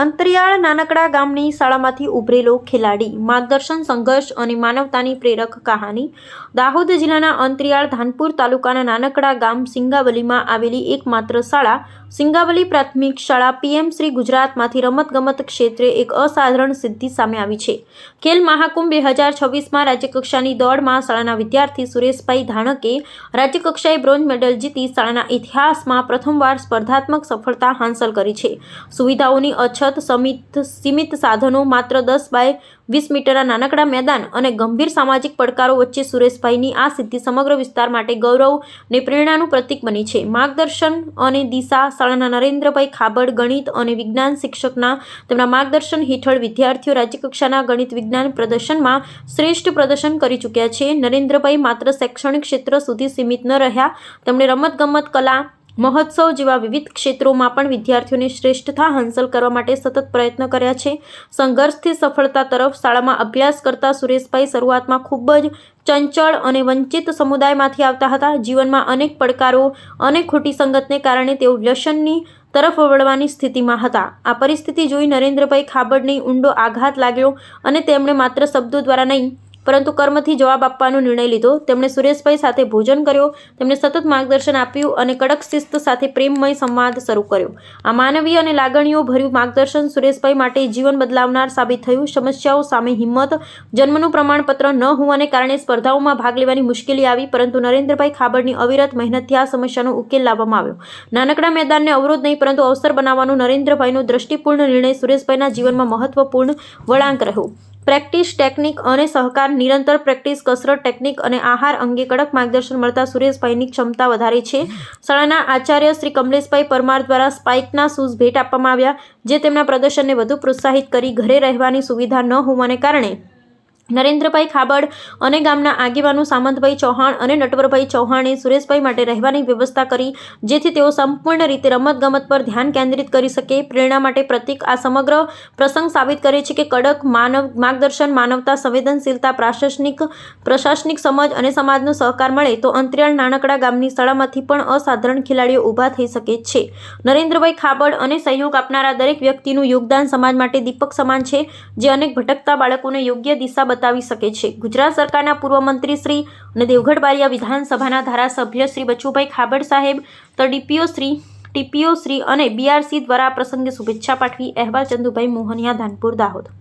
અંતરિયાળ નાનકડા ગામની શાળામાંથી ઉભરેલો ખેલાડી, માર્ગદર્શન, સંઘર્ષ અને માનવતાની પ્રેરક કહાની. દાહોદ જિલ્લાના અંતરિયાળ ધાનપુર તાલુકાના નાનકડા ગામ સિંગાવલીમાં આવેલી એકમાત્ર શાળા, સિંગાવલી પ્રાથમિક શાળા પીએમ શ્રી ગુજરાતમાંથી રમતગમત ક્ષેત્રે એક અસાધારણ સિદ્ધિ સામે આવી છે. ખેલ મહાકુંભ બે હજાર છવ્વીસમાં રાજ્યકક્ષાની દોડમાં શાળાના વિદ્યાર્થી સુરેશભાઈ ધાણકે રાજ્યકક્ષાએ બ્રોન્ઝ મેડલ જીતી શાળાના ઇતિહાસમાં પ્રથમવાર સ્પર્ધાત્મક સફળતા હાંસલ કરી છે. સુવિધાઓની અછત સમિત સીમિત સાધનો માત્ર દસ બાય વીસ મીટરના નાનકડા મેદાન અને ગંભીર સામાજિક પડકારો વચ્ચે સુરેશભાઈની આ સિદ્ધિ સમગ્ર વિસ્તાર માટે ગૌરવ અને પ્રેરણાનું પ્રતીક બની છે. માર્ગદર્શન અને દિશા શાળાના નરેન્દ્રભાઈ ખાબડ ગણિત અને વિજ્ઞાન શિક્ષકના તેમના માર્ગદર્શન હેઠળ વિદ્યાર્થીઓ રાજ્યકક્ષાના ગણિત વિજ્ઞાન પ્રદર્શનમાં શ્રેષ્ઠ પ્રદર્શન કરી ચૂક્યા છે. નરેન્દ્રભાઈ માત્ર શૈક્ષણિક ક્ષેત્ર સુધી સીમિત ન રહ્યા, તેમણે રમતગમત, કલા મહોત્સવ જેવા વિવિધ ક્ષેત્રોમાં પણ વિદ્યાર્થીઓને શ્રેષ્ઠતા હાંસલ કરવા માટે સતત પ્રયત્ન કર્યા છે. સંઘર્ષથી સફળતા તરફ શાળામાં અભ્યાસ કરતા સુરેશભાઈ શરૂઆતમાં ખૂબ જ ચંચળ અને વંચિત સમુદાયમાંથી આવતા હતા. જીવનમાં અનેક પડકારો અને ખોટી સંગતને કારણે તેઓ વ્યસનની તરફ વળવાની સ્થિતિમાં હતા. આ પરિસ્થિતિ જોઈ નરેન્દ્રભાઈ ખાબડને ઊંડો આઘાત લાગ્યો અને તેમણે માત્ર શબ્દો દ્વારા નહીં પરંતુ કર્મથી જવાબ આપવાનો નિર્ણય લીધો. તેમણે સુરેશભાઈ સાથે ભોજન કર્યો. તેમને સતત માર્ગદર્શન આપ્યું અને કડક શિસ્ત સાથે પ્રેમમય સંવાદ શરૂ કર્યો. આ માનવીય અને લાગણીઓ ભર્યું માર્ગદર્શન સુરેશભાઈ માટે જીવન બદલાવનાર સાબિત થયું. સમસ્યાઓ સામે હિંમત, જન્મનું પ્રમાણપત્ર ન હોવાને કારણે સ્પર્ધાઓમાં ભાગ લેવાની મુશ્કેલી આવી, પરંતુ નરેન્દ્રભાઈ ખાબડની અવિરત મહેનતથી આ સમસ્યાનો ઉકેલ લાવવામાં આવ્યો. નાનકડા મેદાનને અવરોધ નહીં, પરંતુ અવસર બનાવવાનો નરેન્દ્રભાઈનો દ્રષ્ટિપૂર્ણ નિર્ણય સુરેશભાઈના જીવનમાં મહત્વપૂર્ણ વળાંક રહ્યો. પ્રેક્ટિસ ટેકનિક અને સહકાર, નિરંતર પ્રેક્ટિસ, કસરત ટેકનિક અને આહાર અંગે કડક માર્ગદર્શન મળતા સુરેશભાઈની ક્ષમતા વધારે છે. શાળાના આચાર્ય શ્રી કમલેશભાઈ પરમાર દ્વારા સ્પાઇકના શૂઝ ભેટ આપવામાં આવ્યા, જે તેમના પ્રદર્શનને વધુ પ્રોત્સાહિત કરી ઘરે રહેવાની સુવિધા ન હોવાને કારણે નરેન્દ્રભાઈ ખાબડ અને ગામના આગેવાનો સામંતભાઈ ચૌહાણ અને નટવરભાઈ ચૌહાણે સુરેશભાઈ માટે રહેવાની વ્યવસ્થા કરી, જેથી તેઓ સંપૂર્ણ રીતે રમતગમત પર ધ્યાન કેન્દ્રિત કરી શકે. પ્રેરણા માટે પ્રતિક આ સમગ્ર પ્રસંગ સાબિત કરે છે કે કડક માનવ માર્ગદર્શન, માનવતા, સંવેદનશીલતા પ્રશાસનિક પ્રશાસનિક સમજ અને સમાજનો સહકાર મળે તો અંતરિયાળ નાનકડા ગામની શાળામાંથી પણ અસાધારણ ખેલાડીઓ ઊભા થઈ શકે છે. નરેન્દ્રભાઈ ખાબડ અને સહયોગ આપનારા દરેક વ્યક્તિનું યોગદાન સમાજ માટે દીપક સમાન છે, જે અનેક ભટકતા બાળકોને યોગ્ય દિશા બતાવી શકે છે. ગુજરાત સરકારના પૂર્વ મંત્રી શ્રી અને દેવગઢ બારિયા વિધાનસભાના ધારાસભ્ય શ્રી બચુભાઈ ખાબડ સાહેબ, તો ડીપીઓ શ્રી ટીપીઓ શ્રી અને બીઆરસી દ્વારા પ્રસંગે શુભેચ્છા પાઠવી અહેવાલ ચંદુભાઈ મોહનિયા, ધાનપુર, દાહોદ.